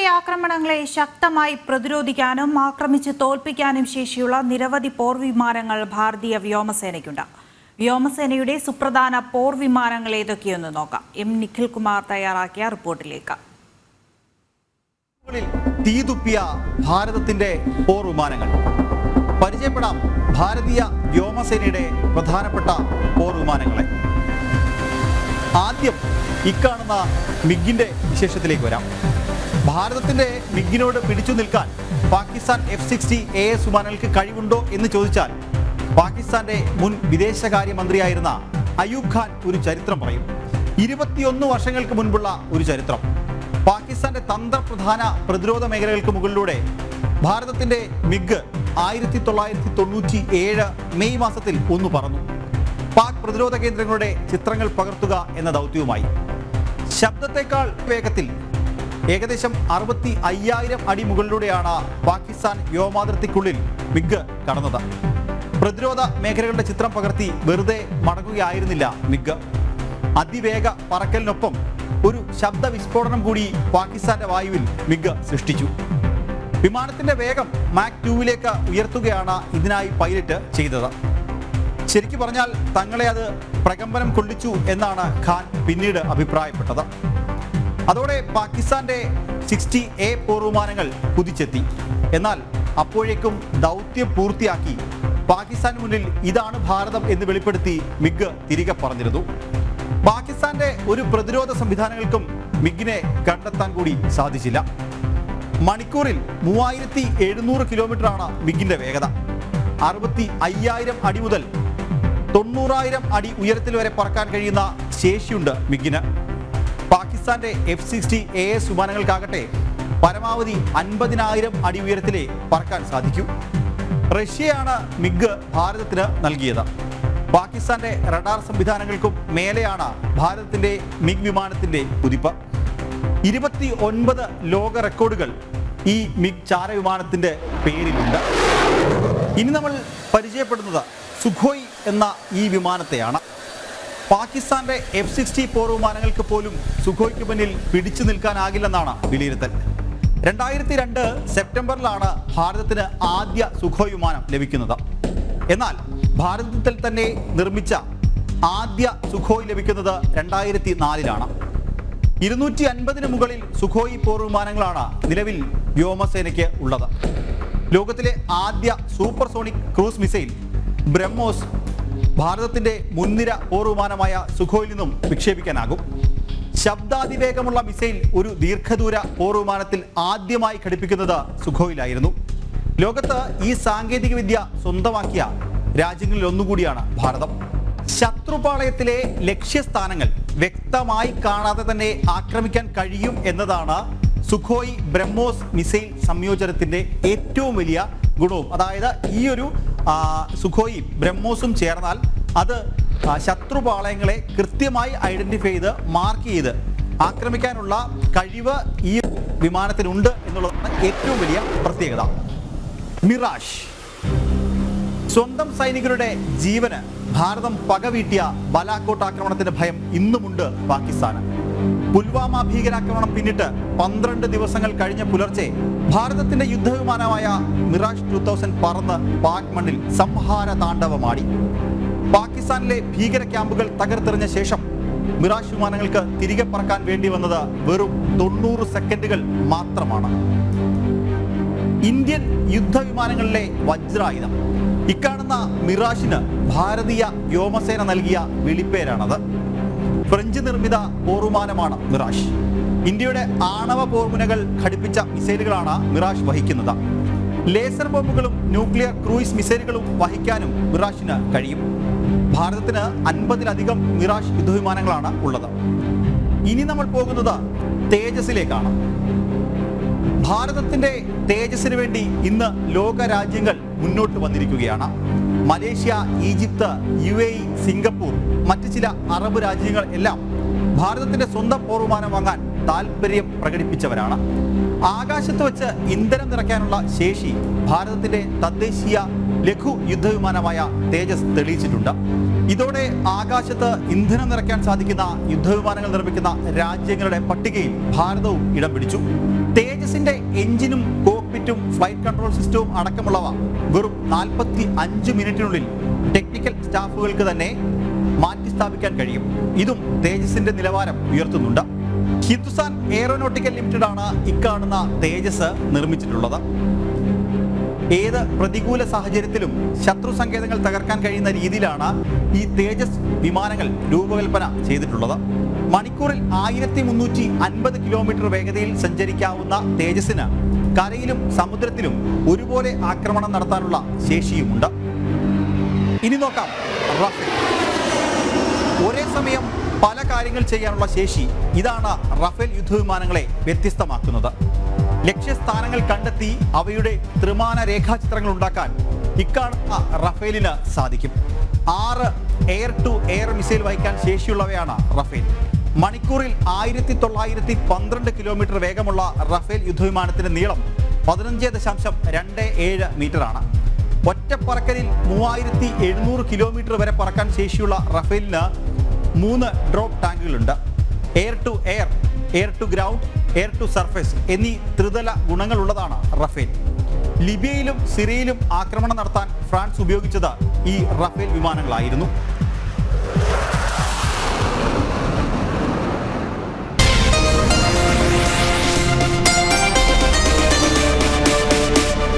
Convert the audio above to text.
ശത്രുക്കളുടെ ആക്രമണങ്ങളെ ശക്തമായി പ്രതിരോധിക്കാനും ആക്രമിച്ച് തോൽപ്പിക്കാനും ശേഷിയുള്ള നിരവധി പോർ വിമാനങ്ങൾ ഭാരതീയ വ്യോമസേനയ്ക്കുണ്ട്. വ്യോമസേനയുടെ സുപ്രധാന പോർ വിമാനങ്ങൾ ഏതൊക്കെയെന്ന് നോക്കാം. എം നിഖിൽ കുമാർ തയ്യാറാക്കിയ റിപ്പോർട്ടിലേക്ക്. തീതുപ്പിയ ഭാരതത്തിന്റെ പോർ വിമാനങ്ങൾ. പരിചയപ്പെടാം ഭാരതീയ വ്യോമസേനയുടെ പ്രധാനപ്പെട്ട പോർ വിമാനങ്ങളെ. ആദ്യം ഇക്കാണുന്ന മിഗിന്റെ വിശേഷത്തിലേക്ക് വരാം. ഭാരതത്തിന്റെ മിഗിനോട് പിടിച്ചു നിൽക്കാൻ Pakistan F sixty A S വിമാനങ്ങൾക്ക് കഴിവുണ്ടോ എന്ന് ചോദിച്ചാൽ പാകിസ്ഥാന്റെ മുൻ വിദേശകാര്യമന്ത്രിയായിരുന്ന അയൂബ് ഖാൻ ഒരു ചരിത്രം പറയും. ഇരുപത്തിയൊന്ന് വർഷങ്ങൾക്ക് മുൻപുള്ള ഒരു ചരിത്രം. പാകിസ്ഥാന്റെ തന്ത്രപ്രധാന പ്രതിരോധ മേഖലകൾക്ക് മുകളിലൂടെ ഭാരതത്തിന്റെ മിഗ് ആയിരത്തി തൊള്ളായിരത്തി തൊണ്ണൂറ്റി ഏഴ് മെയ് മാസത്തിൽ ഒന്ന് പറന്നു. പാക് പ്രതിരോധ കേന്ദ്രങ്ങളുടെ ചിത്രങ്ങൾ പകർത്തുക എന്ന ദൗത്യവുമായി. ശബ്ദത്തെക്കാൾ വേഗത്തിൽ ഏകദേശം അറുപത്തി അയ്യായിരം അടി മുകളിലൂടെയാണ് പാകിസ്ഥാൻ വ്യോമാതിർത്തിക്കുള്ളിൽ മിഗ് കടന്നത്. പ്രതിരോധ മേഖലകളുടെ ചിത്രം പകർത്തി വെറുതെ മടങ്ങുകയായിരുന്നില്ല മിഗ്. അതിവേഗ പറക്കലിനൊപ്പം ഒരു ശബ്ദ വിസ്ഫോടനം കൂടി പാകിസ്ഥാന്റെ വായുവിൽ മിഗ് സൃഷ്ടിച്ചു. വിമാനത്തിന്റെ വേഗം മാക് ടൂവിലേക്ക് ഉയർത്തുകയാണ് ഇതിനായി പൈലറ്റ് ചെയ്തത്. ശരിക്കു പറഞ്ഞാൽ തങ്ങളെ അത് പ്രകമ്പനം കൊള്ളിച്ചു എന്നാണ് ഖാൻ പിന്നീട് അഭിപ്രായപ്പെട്ടത്. അതോടെ പാകിസ്ഥാന്റെ സിക്സ്റ്റി എ പോർവിമാനങ്ങൾ കുതിച്ചെത്തി. എന്നാൽ അപ്പോഴേക്കും ദൗത്യം പൂർത്തിയാക്കി പാകിസ്ഥാൻ മുന്നിൽ ഇതാണ് ഭാരതം എന്ന് വെളിപ്പെടുത്തി മിഗ് തിരികെ പറഞ്ഞിരുന്നു. പാകിസ്ഥാന്റെ ഒരു പ്രതിരോധ സംവിധാനങ്ങൾക്കും മിഗിനെ കണ്ടെത്താൻ കൂടി സാധിച്ചില്ല. മണിക്കൂറിൽ മൂവായിരത്തി എഴുന്നൂറ് കിലോമീറ്ററാണ് മിഗിന്റെ വേഗത. അറുപത്തി അയ്യായിരം അടി മുതൽ തൊണ്ണൂറായിരം അടി ഉയരത്തിൽ വരെ പറക്കാൻ കഴിയുന്ന ശേഷിയുണ്ട് മിഗിന്. പാകിസ്ഥാന്റെ എഫ് സിക്സ്റ്റി എ എസ് വിമാനങ്ങൾക്കാകട്ടെ പരമാവധി അൻപതിനായിരം അടി ഉയരത്തിലേ പറക്കാൻ സാധിക്കൂ. റഷ്യയാണ് മിഗ് ഭാരതത്തിന് നൽകിയത്. പാകിസ്ഥാന്റെ റഡാർ സംവിധാനങ്ങൾക്കും മേലെയാണ് ഭാരതത്തിന്റെ മിഗ് വിമാനത്തിന്റെ കുതിപ്പ്. ഇരുപത്തി ഒൻപത് ലോക റെക്കോർഡുകൾ ഈ മിഗ് ചാര ചാരവിമാനത്തിന്റെ പേരിലുണ്ട്. ഇനി നമ്മൾ പരിചയപ്പെടുന്നത് സുഖോയ് എന്ന ഈ വിമാനത്തെയാണ്. പാകിസ്ഥാന്റെ എഫ് സിക്സ്റ്റി പോർ വിമാനങ്ങൾക്ക് പോലും സുഖോയ്ക്ക് മുന്നിൽ പിടിച്ചു നിൽക്കാനാകില്ലെന്നാണ് വിലയിരുത്തൽ. രണ്ടായിരത്തി രണ്ട് സെപ്റ്റംബറിലാണ് ഭാരതത്തിന് ആദ്യ സുഖോയ് വിമാനം ലഭിക്കുന്നത്. എന്നാൽ ഭാരതത്തിൽ തന്നെ നിർമ്മിച്ച ആദ്യ സുഖോയ് ലഭിക്കുന്നത് രണ്ടായിരത്തി നാലിലാണ് ഇരുന്നൂറ്റി അൻപതിന് മുകളിൽ സുഖോയ് പോർ വിമാനങ്ങളാണ് നിലവിൽ വ്യോമസേനയ്ക്ക് ഉള്ളത്. ലോകത്തിലെ ആദ്യ സൂപ്പർസോണിക് ക്രൂസ് മിസൈൽ ബ്രഹ്മോസ് ഭാരതത്തിന്റെ മുൻനിര പോർ വിമാനമായ സുഖോയിൽ നിന്നും വിക്ഷേപിക്കാനാകും. ശബ്ദാതിവേഗമുള്ള മിസൈൽ ഒരു ദീർഘദൂര പോർ വിമാനത്തിൽ ആദ്യമായി ഘടിപ്പിക്കുന്നത് സുഖോയിലായിരുന്നു. ലോകത്ത് ഈ സാങ്കേതിക വിദ്യ സ്വന്തമാക്കിയ രാജ്യങ്ങളിൽ ഒന്നുകൂടിയാണ് ഭാരതം. ശത്രുപാളയത്തിലെ ലക്ഷ്യസ്ഥാനങ്ങൾ വ്യക്തമായി കാണാതെ തന്നെ ആക്രമിക്കാൻ കഴിയും എന്നതാണ് സുഖോയ് ബ്രഹ്മോസ് മിസൈൽ സംയോജനത്തിന്റെ ഏറ്റവും വലിയ ഗുണവും. അതായത് ഈ ഒരു സുഖോയും ബ്രഹ്മോസും ചേർന്നാൽ അത് ശത്രുപാളയങ്ങളെ കൃത്യമായി ഐഡന്റിഫൈ ചെയ്ത് മാർക്ക് ചെയ്ത് ആക്രമിക്കാനുള്ള കഴിവ് ഈ വിമാനത്തിനുണ്ട് എന്നുള്ളതാണ് ഏറ്റവും വലിയ പ്രത്യേകത. മിറാഷ്. സ്വന്തം സൈനികരുടെ ജീവന് ഭാരതം പകവീട്ടിയ ബലാക്കോട്ട് ആക്രമണത്തിന്റെ ഭയം ഇന്നുമുണ്ട് പാകിസ്ഥാന്. പുൽവാമ ഭീകരാക്രമണം പിന്നിട്ട് പന്ത്രണ്ട് ദിവസങ്ങൾ കഴിഞ്ഞ പുലർച്ചെ ഭാരതത്തിന്റെ യുദ്ധവിമാനമായ മിറാഷ് ടു തൗസൻഡ് പറന്ന് പാക് മണ്ണിൽ സംഹാര താണ്ഡവമാടി. പാകിസ്ഥാനിലെ ഭീകര ക്യാമ്പുകൾ തകർത്തെറിഞ്ഞ ശേഷം മിറാഷ് വിമാനങ്ങൾക്ക് തിരികെ പറക്കാൻ വേണ്ടി വന്നത് വെറും തൊണ്ണൂറ് സെക്കൻഡുകൾ മാത്രമാണ്. ഇന്ത്യൻ യുദ്ധവിമാനങ്ങളിലെ വജ്രായുധം. ഇക്കാണുന്ന മിറാഷിന് ഭാരതീയ വ്യോമസേന നൽകിയ വിളിപ്പേരാണത്. ഫ്രഞ്ച് നിർമ്മിത പോർവിമാനമാണ് മിറാഷ്. ഇന്ത്യയുടെ ആണവ പോർമുനകൾ ഘടിപ്പിച്ച മിസൈലുകളാണ് മിറാഷ് വഹിക്കുന്നത്. ലേസർ ബോംബുകളും ന്യൂക്ലിയർ ക്രൂയിസ് മിസൈലുകളും വഹിക്കാനും മിറാഷിന് കഴിയും. ഭാരതത്തിന് അൻപതിലധികം മിറാഷ് യുദ്ധവിമാനങ്ങളാണ് ഉള്ളത്. ഇനി നമ്മൾ പോകുന്നത് തേജസിലേക്കാണ് ഭാരതത്തിന്റെ തേജസ്സിന് വേണ്ടി ഇന്ന് ലോക രാജ്യങ്ങൾ മുന്നോട്ട് വന്നിരിക്കുകയാണ്. Malaysia Egypt U A Singapore മറ്റ് ചില അറബ് രാജ്യങ്ങൾ എല്ലാം ഭാരതത്തിന്റെ സ്വന്തം പോർവിമാനം വാങ്ങാൻ താല്പര്യം പ്രകടിപ്പിച്ചവരാണ്. ആകാശത്ത് വെച്ച് ഇന്ധനം നിറയ്ക്കാനുള്ള ശേഷി ഭാരതത്തിന്റെ തദ്ദേശീയ ലഘു യുദ്ധവിമാനമായ തേജസ് തെളിയിച്ചിട്ടുണ്ട്. ഇതോടെ ആകാശത്ത് ഇന്ധനം നിറയ്ക്കാൻ സാധിക്കുന്ന യുദ്ധവിമാനങ്ങൾ നിർമ്മിക്കുന്ന രാജ്യങ്ങളുടെ പട്ടികയിൽ ഭാരതവും ഇടം പിടിച്ചു. തേജസിന്റെ എഞ്ചിനും കോക്പിറ്റും ഫ്ലൈറ്റ് കൺട്രോൾ സിസ്റ്റവും അടക്കമുള്ളവ വെറും നാൽപ്പത്തി അഞ്ച് മിനിറ്റിനുള്ളിൽ ടെക്നിക്കൽ സ്റ്റാഫുകൾക്ക് തന്നെ മാറ്റി സ്ഥാപിക്കാൻ കഴിയും. ഇതും തേജസിന്റെ നിലവാരം ഉയർത്തുന്നുണ്ട്. ഹിന്ദുസ്ഥാൻ എയറോനോട്ടിക്കൽ ലിമിറ്റഡ് ആണ് ഇക്കാണുന്ന തേജസ് നിർമ്മിച്ചിട്ടുള്ളത്. ഏത് പ്രതികൂല സാഹചര്യത്തിലും ശത്രു സങ്കേതങ്ങൾ തകർക്കാൻ കഴിയുന്ന രീതിയിലാണ് ഈ തേജസ് വിമാനങ്ങൾ രൂപകൽപ്പന ചെയ്തിട്ടുള്ളത്. മണിക്കൂറിൽ ആയിരത്തി മുന്നൂറ്റി അൻപത് കിലോമീറ്റർ വേഗതയിൽ സഞ്ചരിക്കാവുന്ന തേജസിന് കരയിലും സമുദ്രത്തിലും ഒരുപോലെ ആക്രമണം നടത്താനുള്ള ശേഷിയുമുണ്ട്. ഇനി നോക്കാം. റഫേൽ. ഒരേ സമയം പല കാര്യങ്ങൾ ചെയ്യാനുള്ള ശേഷി ഇതാണ് റഫേൽ യുദ്ധവിമാനങ്ങളെ വ്യത്യസ്തമാക്കുന്നത്. ലക്ഷ്യസ്ഥാനങ്ങൾ കണ്ടെത്തി അവയുടെ ത്രിമാന രേഖാചിത്രങ്ങൾ ഉണ്ടാക്കാൻ ഇക്കാണുന്ന റഫേലിന് സാധിക്കും. ആറ് എയർ ടു എയർ മിസൈൽ വഹിക്കാൻ ശേഷിയുള്ളവയാണ് റഫേൽ. മണിക്കൂറിൽ ആയിരത്തി തൊള്ളായിരത്തി പന്ത്രണ്ട് കിലോമീറ്റർ വേഗമുള്ള റഫേൽ യുദ്ധവിമാനത്തിന്റെ നീളം പതിനഞ്ച് ദശാംശം രണ്ട് ഏഴ് മീറ്ററാണ്. ഒറ്റപ്പറക്കലിൽ മൂവായിരത്തി എഴുന്നൂറ് കിലോമീറ്റർ വരെ പറക്കാൻ ശേഷിയുള്ള റഫേലിന് മൂന്ന് drop ടാങ്കുകളുണ്ട്. Air to air air to ground air to surface എന്നീ ത്രിതല ഗുണങ്ങളുള്ളതാണ് റഫേൽ. ലിബിയയിലും സിറിയയിലും ആക്രമണം നടത്താൻ ഫ്രാൻസ് ഉപയോഗിച്ചത് ഈ റഫേൽ വിമാനങ്ങളായിരുന്നു.